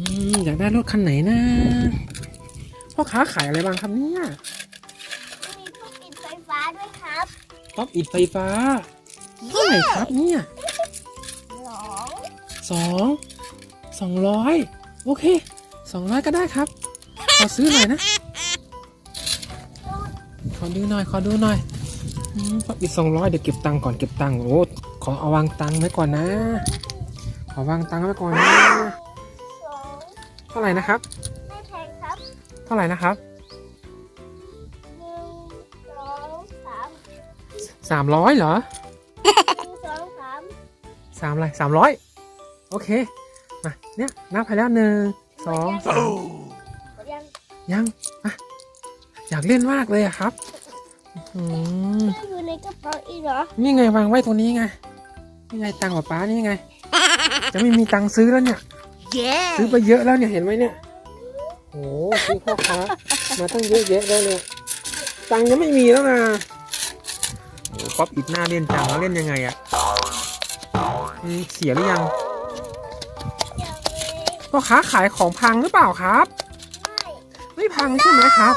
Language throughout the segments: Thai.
อืมอยากได้รถคันไหนนะพ่อค้าขายอะไรบ้างครับเนี่ยมีพวกปิดไฟฟ้าด้วยครับป๊อปอิดไฟฟ้าเท่าไหร่ครับเนี่ยสองสองสองร้อยโอเคสองร้อยก็ได้ครับ ขอซื้อหน่อยนะ ขอดูหน่อย ขอดูหน่อยอืมป๊อปอิดสองร้อยเดี๋ยวเก็บตังค์ก่อนเก็บตังค์โอ้ขอเอาวางตังค์ไว้ก่อนนะ ขอวางตังค์ไว้ก่อนนะสอง เท่าไหร่นะครับ ไม่แพงครับเท่าไหร่นะครับหนึ่งสองสามสามร้อยเหรอหนึ่งสองสามสามอะไรสามร้อยโอเค มาเนี่ยนับไปแล้วหนึ่งสองสามหมดยังยังอะอยากเล่นมากเลยอะครับอื้อหือไม่อยู่ในกระเป๋าอีกเหรอนี่ไงวางไว้ตรงนี้ไงนี่ไงตังค์กับป้านี่ไง จะไม่มีตังค์ซื้อแล้วเนี่ย ซื้อไปเยอะแล้วเนี่ยเห็นไหมเนี่ยโอ้ซื้อพ่อค้ามาตั้งเยอะแยะแล้วเนี่ยตังค์ยังไม่มีแล้วนะโอ้ป๊อปอิดหน้าเล่นจังแล้วเล่นยังไงอะอืมเสียหรือยังยังเลยพ่อค้าขายของพังหรือเปล่าครับ ไม่ไม่พังใช่ไหมครับ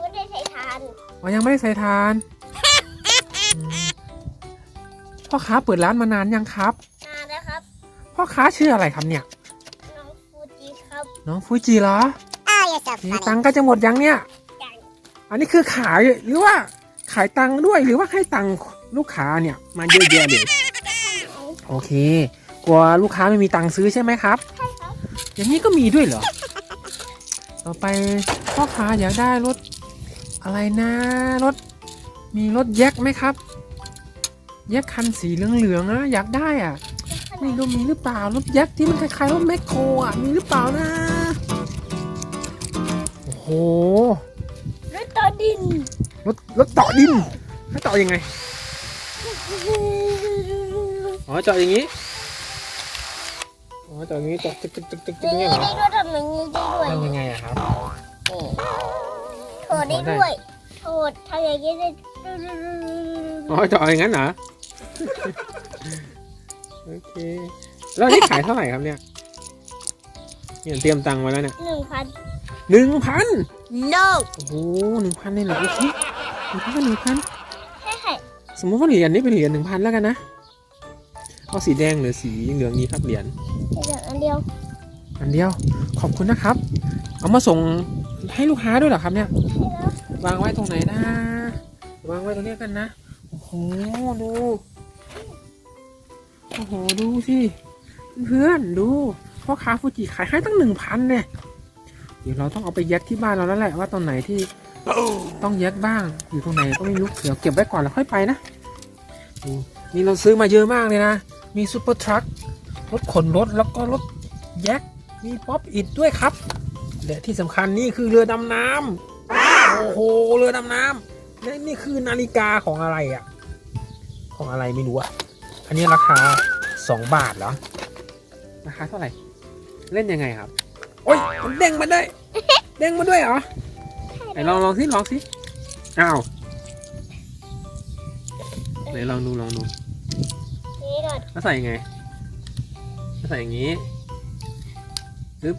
ไม่ได้ใช้ทานอ๋อยังไม่ได้ใส่ทานอืมพ่อค้าเปิดร้านมานานยังครับนานแล้วครับพ่อค้าชื่ออะไรครับเนี่ยน้องฟูจิครับ น้องฟูจิเหรออ้าอย่าจับนี่ตังค์ก็จะหมดยังเนี่ย อันนี้คือขายหรือว่าขายตังค์ด้วยหรือว่าให้ตังค์ลูกค้าเนี่ยมาเยอะแยะเลยโอเค กลัวลูกค้าไม่มีตังค์ซื้อใช่ไหมครับใช่ครับอย่างนี้ก็มีด้วยเหรอ ต่อไปพ่อค้าอยากได้รถอะไรนะรถมีรถแยกไหมครับแยกคันสีเหลืองๆนะอยากได้อะ ไม่รู้มีหรือเปล่ารถแยกที่มันคล้ายๆรถแมคโครอะมีหรือเปล่านะ โอ้โหรถต่อดินรถรถเจาะดินแล้วเจาะยังไงอ๋อเจาะอย่างนี้อ๋อเจาะอย่างนี้เจาะตึกตึกตึกตึกอตึกย่างเนี่นี้ยเหรอได้ด้วยทำอย่างนี้ได้ด้วยทำยังไงอะครับโถได้ด้วยโถทำอย่างนี้ได้อ๋อเจาะอย่างนั้นเหรอ โอเค แล้วอันนี่ขายเท่าไหร่ครับเนี่ยเนี่ยเตรียมตังค์ไว้แล้วเนี่ยหนึ่งพันหนึ่งพัน no โอ้โหหนึ่งพันเลยเหรอโอเคหนึ่งพันก็หนึ่งพันใช่ค่ะสมมติว่าเหรียญนี้เป็นเหรียญหนึ่งพันแล้วกันนะเอาสีแดงหรือสีเหลืองนี้ครับเหรียญเหลืออันเดียว อันเดียว ขอบคุณนะครับ เอามาส่งให้ลูกค้าด้วยเหรอครับเนี่ย วางไว้ตรงไหนนะ วางไว้ตรงนี้กันนะ โอ้โห ดู โอ้โห ดูสิเพื่อนดูพ่อค้าฟูจิขายให้ตั้งหนึ่งพันเนี่ยเดี๋ยวเราต้องเอาไปยัดที่บ้านเราแล้วแหละว่าตรงไหนที่ต้องยัดบ้างอยู่ตรงไหนก็ไม่รู้เดี๋ยวเก็บไว้ก่อนแล้วค่อยไปนะดูนี่เราซื้อมาเยอะมากเลยนะ มีซูเปอร์ทรัครถขนรถแล้วก็รถแยกมีป๊อปอิดด้วยครับและที่สำคัญนี่คือเรือดำน้ำโอ้โหเรือดำน้ำและนี่คือนาฬิกาของอะไรอะ่ะ ของอะไรไม่รู้อะ อันนี้ราคาสองบาทเหรอ ราคาเท่าไหร่ เล่นยังไงครับ โอ้ยมันเด้งมาได้เด้งมาด้วยเหรอไหนลองลองสิลองสิอ้าวไหนลองดูลองดูนี่ก่อนแล้วใส่ยังไงแล้วใส่อย่างนี้ปึ๊บ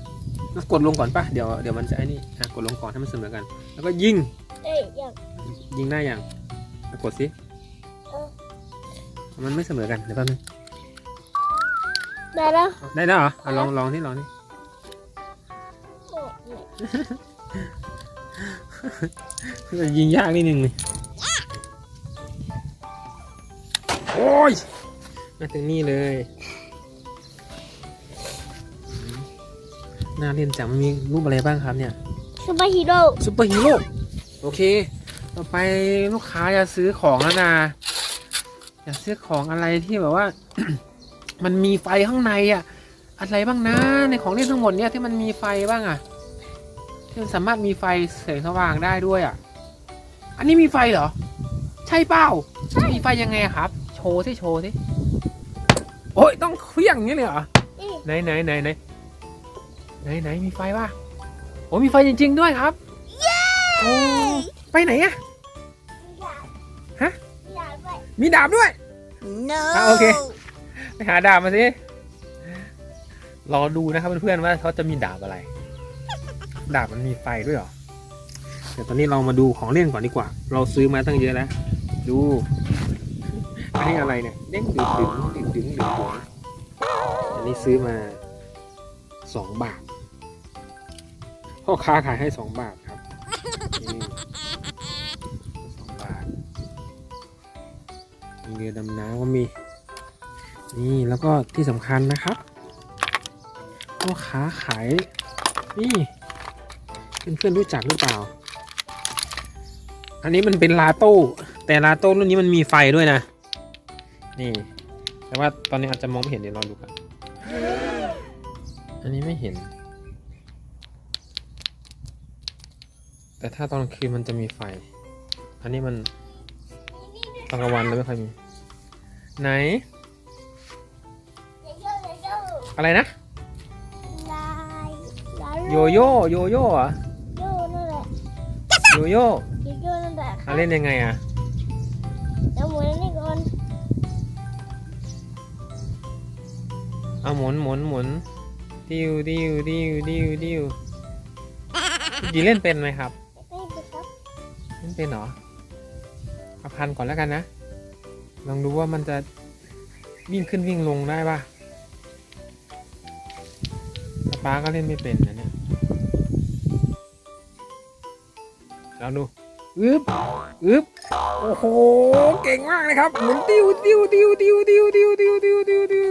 แล้วกดลงก่อนป่ะเดี๋ยวเดี๋ยวมันจะไอ้นี่อะกดลงก่อนให้มันเสมอกัน แล้วก็ยิงเอ้ยอย่างยิงได้ยังอะกดสิเออ มันไม่เสมอกันเดี๋ยวแป๊บนึงได้แล้วได้แล้วเหรออะลองลองที่ลองนี่ยิงยากนิดนึงเลยโอ้ยมาถึงนี่เลยอืมน่าเล่นจังมันมีรูปอะไรบ้างครับเนี่ยซูเปอร์ฮีโร่ซูเปอร์ฮีโร่โอเค ต่อไปลูกค้าจะซื้อของแล้วนะ อยากซื้อของอะไรที่แบบว่า มันมีไฟข้างในอะอะไรบ้างนะ ในของเล่นทั้งหมดเนี่ยที่มันมีไฟบ้างอะที่มันสามารถมีไฟแสงสว่างได้ด้วยอะอันนี้มีไฟเหรอ ใช่เปล่ามีไฟยังไงอะครับ โชว์สิโชว์สิโอ้ยต้องเคลี้ยงอย่างนี้เลยเหรอนี่ไหนไหนไหนไหนไหนไหนมีไฟป่ะโอ้มีไฟจริง ๆ ด้วยครับโอ้ไปไหนอะฮะอยากไป มีดาบด้วย no อะโอเค ไปหาดาบมาสิ รอดูนะครับเพื่อนๆว่าเขาจะมีดาบอะไร ดาบมันมีไฟด้วยเหรอ เดี๋ยวตอนนี้เรามาดูของเล่นก่อนดีกว่า เราซื้อมาตั้งเยอะแล้ว ดู อันนี้อะไรเนี่ย เด้งดึงดึงดึงดึงดึงดึงอันนี้ซื้อมาสองบาท พ่อค้าขายให้สองบาท เรือดำน้ำก็มี นี่แล้วก็ที่สำคัญนะครับพ่อค้าขายนี่เพื่อนๆรู้จักหรือเปล่า อันนี้มันเป็นลาโต้แต่ลาโต้รุ่นนี้มันมีไฟด้วยนะ นี่ แต่ว่าตอนนี้อาจจะมองไม่เห็นเดี๋ยวลองดูกันอันนี้ไม่เห็น แต่ถ้าตอนคืนมันจะมีไฟ อันนี้มัน อนกลางวันเลยไม่ค่อยมี ไหนเยอะๆเยอะอะไรนะๆลายลายโยโย่โยโย่เหรอโย่นั่นแหละโยโย่โยโย่นั่นแหละครัอะบเล่นยังไงอะแล้วหมุนอันนี่ก่อนเอาหมุนหมุนหมุนดิวดิวดิวดิวดิวดีเล่นเป็นไหมครับนี่ดูครับเล่นเป็นเหรอ เอาพันก่อนแล้วกันนะ ลองดูว่ามันจะวิ่งขึ้นวิ่งลงได้ป่ะป้าก็เล่นไม่เป็นนะเนี่ยลองดูอึบอึบโอ้โห เก่งมากเลยครับ หมุนติวติวติวติวติวติวติวติวติวติว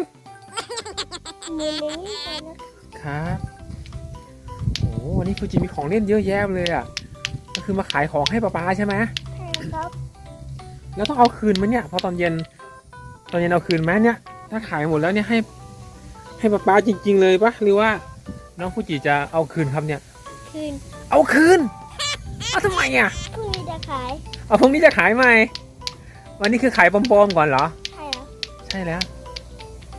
ครับโอ้โหวันนี้ฟูจิมีของเล่นเยอะแยะเลยอะ ก็คือมาขายของให้ป้าป้าใช่ไหมใช่ครับ แล้วต้องเอาคืนไหมเนี่ยพอตอนเย็น ตอนเย็นเอาคืนไหมเนี่ย ถ้าขายหมดแล้วเนี่ยให้ ให้ป้าป้าจริง ๆ เลยปะหรือว่า น้องฟูจิจะเอาคืนครับเนี่ย คืนเอาคืนเอาทำไมอะพรุ่งนี้จะขาย เอาพรุ่งนี้จะขายใหม่ วันนี้คือขายปลอมๆก่อนเหรอ ใช่เหรอใช่แล้ว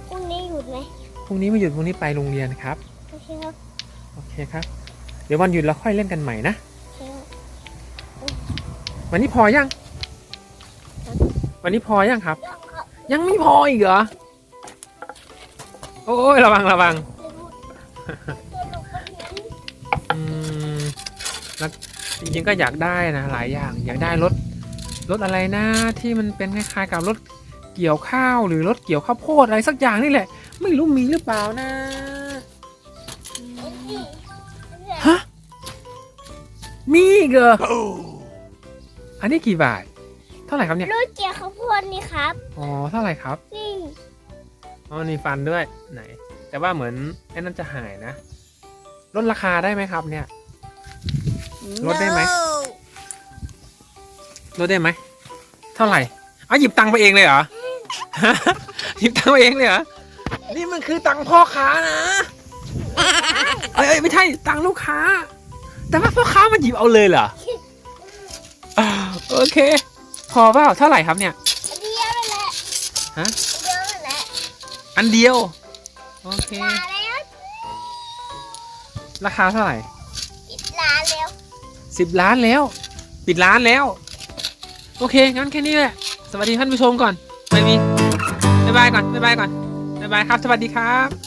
พรุ่งนี้หยุดไหมพรุ่งนี้ไม่หยุดพรุ่งนี้ไปโรงเรียนครับโอเคครับโอเคครับ เดี๋ยววันหยุดเราค่อยเล่นกันใหม่นะโอเคครับวันนี้พอยัง วันนี้พอยังครับยังครับ ยังไม่พออีกเหรอ โอ้ยระวังระวังเดี๋ยวหนูไปเห็นอืมแล้วจริงๆก็อยากได้นะหลายอย่างอยากได้รถรถอะไรนะที่มันเป็นคล้ายๆกับรถเกี่ยวข้าวหรือรถเกี่ยวข้าวโพดอะไรสักอย่างนี่แหละ ไม่รู้มีหรือเปล่านะไอ้นี่เนี่ยฮะมีอีกเหรออันนี้กี่บาทเท่าไหร่ครับเนี่ยรถเกียร์ข้าวโพดนี่ครับ อ๋อ เท่าไหร่ครับ นี่ อ๋อนี่ฟันด้วยไหน แต่ว่าเหมือนไอ้นั่นจะหายนะ ลดราคาได้ไหมครับ เนี่ย ลดได้ไหม ลดได้ไหม เท่าไหร่เอาหยิบตังค์ไปเองเลยเหรอ หยิบตังค์ไปเองเลยเหรอ นี่มันคือตังค์พ่อค้านะเอ้ยเอ้ยไม่ใช่ตังค์ลูกค้า แต่ว่าพ่อค้ามันหยิบเอาเลยเหรออ่าโอเค พอเปล่าเท่าไหร่ครับเนี่ย อันเดียวนั่นแหละฮะ อันเดียวนั่นแหละอันเดียว โอเค ลาแล้วราคาเท่าไหร่ปิดลาแล้วสิบล้านแล้ว ปิดร้านแล้ว โอเค งั้นแค่นี้แหละ สวัสดีท่านผู้ชมก่อน ไม่มีบ๊ายบายก่อนบ๊ายบายก่อนบ๊ายบายครับ สวัสดีครับ